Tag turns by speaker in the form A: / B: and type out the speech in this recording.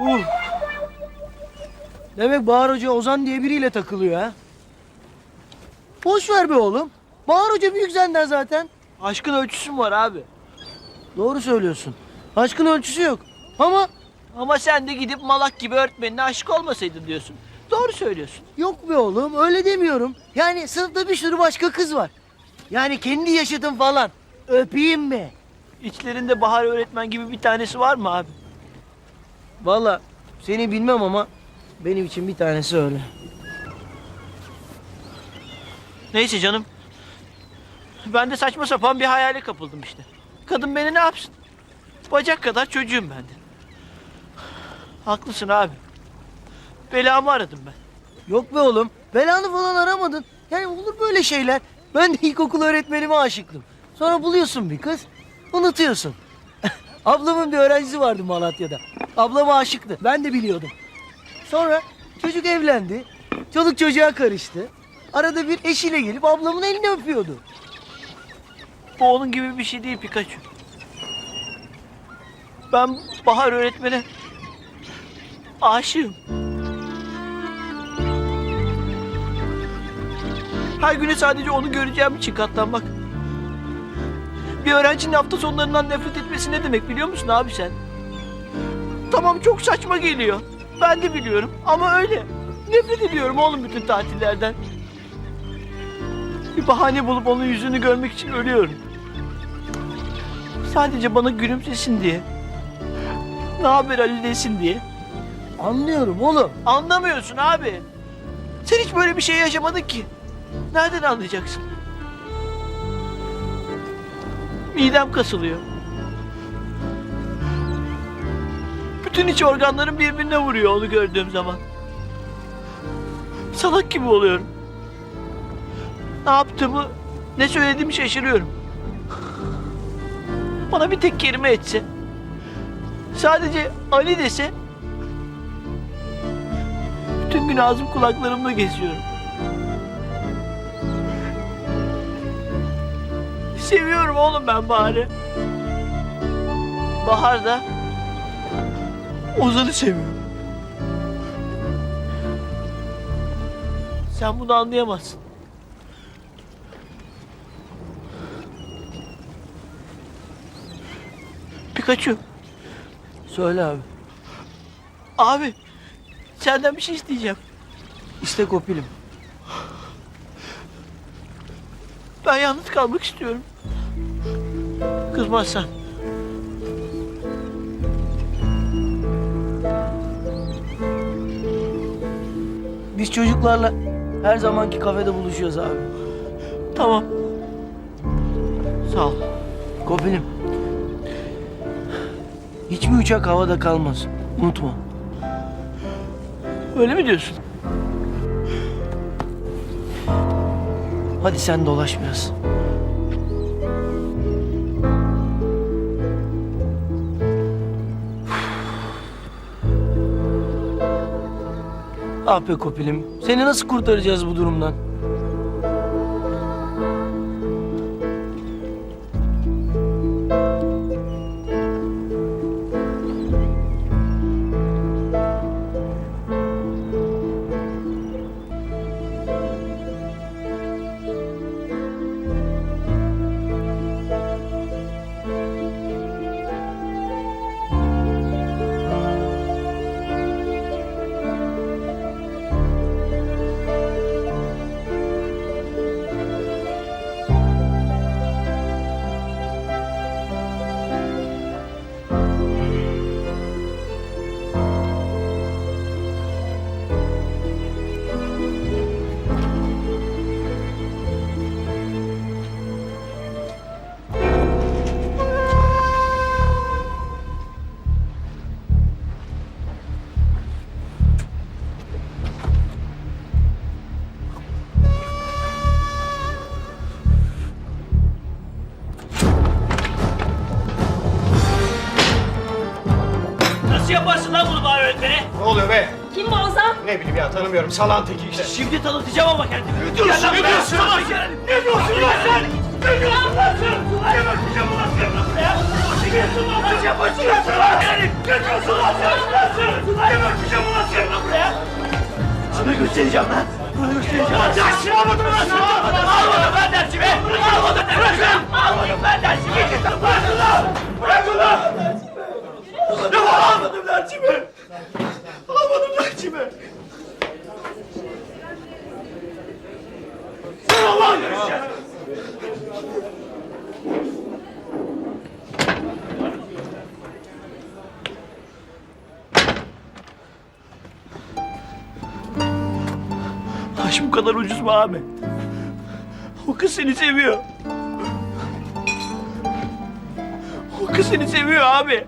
A: Uf. Demek Bahar Hoca Ozan diye biriyle takılıyor ha. Boş ver be oğlum. Bahar Hoca büyük senden zaten. Aşkın ölçüsü mü var abi? Doğru söylüyorsun. Aşkın ölçüsü yok. Ama
B: Ama sen de gidip malak gibi öğretmenine aşık olmasaydın diyorsun. Doğru söylüyorsun.
A: yok be oğlum öyle demiyorum. Yani sınıfta bir sürü başka kız var. Yani kendi yaşıtın falan. Öpeyim mi?
B: İçlerinde Bahar öğretmen gibi bir tanesi var mı abi?
A: Valla seni bilmem ama benim için bir tanesi öyle.
B: Neyse canım. Ben de saçma sapan bir hayale kapıldım işte. Kadın beni ne yapsın? Bacak kadar çocuğum ben de. Haklısın abi. Belamı aradım ben.
A: Yok be oğlum. Belanı falan aramadın. Yani olur böyle şeyler. Ben de ilkokul öğretmenime aşıktım. Sonra buluyorsun bir kız. Unutuyorsun. Ablamın bir öğrencisi vardı Malatya'da. Ablama aşıktı. Ben de biliyordum. Sonra çocuk evlendi. Çoluk çocuğa karıştı. Arada bir eşiyle gelip ablamın elini öpüyordu.
B: Bu onun gibi bir şey değil Pikachu. Ben Bahar öğretmene aşığım. Her güne sadece onu göreceğim için katlanmak. Bir öğrencinin hafta sonlarından nefret etmesi ne demek biliyor musun abi sen? Tamam çok saçma geliyor. Ben de biliyorum ama öyle. Nefret ediyorum oğlum bütün tatillerden. Bir bahane bulup onun yüzünü görmek için ölüyorum. Sadece bana gülümsesin diye. Ne haber Ali desin diye.
A: Anlıyorum oğlum.
B: Anlamıyorsun abi. Sen hiç böyle bir şey yaşamadın ki. Nereden anlayacaksın? Midem kasılıyor. Bütün iç organlarım birbirine vuruyor onu gördüğüm zaman. Salak gibi oluyorum. Ne yaptığımı, ne söylediğimi şaşırıyorum. Bana bir tek kelime etse, sadece Ali dese, bütün gün ağzım kulaklarımda geziyorum. Seviyorum oğlum ben Bahar'ı. Bahar da Ozan'ı seviyor. Sen bunu anlayamazsın. Pikachu,
A: Söyle abi.
B: abi senden bir şey isteyeceğim.
A: İste kopilim.
B: Ben yalnız kalmak istiyorum. Kızmazsan.
A: Biz çocuklarla her zamanki kafede buluşuyoruz abi.
B: Tamam. Sağ ol.
A: Kopilim. Hiçbir uçak havada kalmaz. Unutma.
B: Öyle mi diyorsun?
A: Hadi sen dolaş biraz. Ah Kopilim. Seni nasıl kurtaracağız bu durumdan?
B: yaparsın lan bunu bana öğretmeni?
C: Ne oluyor be?
D: Kim bu Ozan?
C: Ne bileyim ya tanımıyorum. Salan teki işte.
B: Şimdi tanıtacağım ama kendimi.
C: Ne diyorsun? Ne diyorsun?
B: Ne diyorsun lan sen? Ne diyorsun lan sen? Ne bakacağım lan sen? Ne diyorsun lan sen? Ne bakıyorsun lan sen? Ne diyorsun lan sen? Ne bakacağım lan sen? Sana göstereceğim lan. Bunu göstereceğim. Lan dersimi almadım lan. Almadım. Almadım ben dersimi. Almadım. Bırakın. Almadım ben dersimi. Bırakın lan. Bırakın lan. Dersimi. Almadım dersimi. Sen Allah'ın görüşeceğiz. Aşk bu kadar ucuz mu abi? O kız seni seviyor. O kız seni seviyor abi.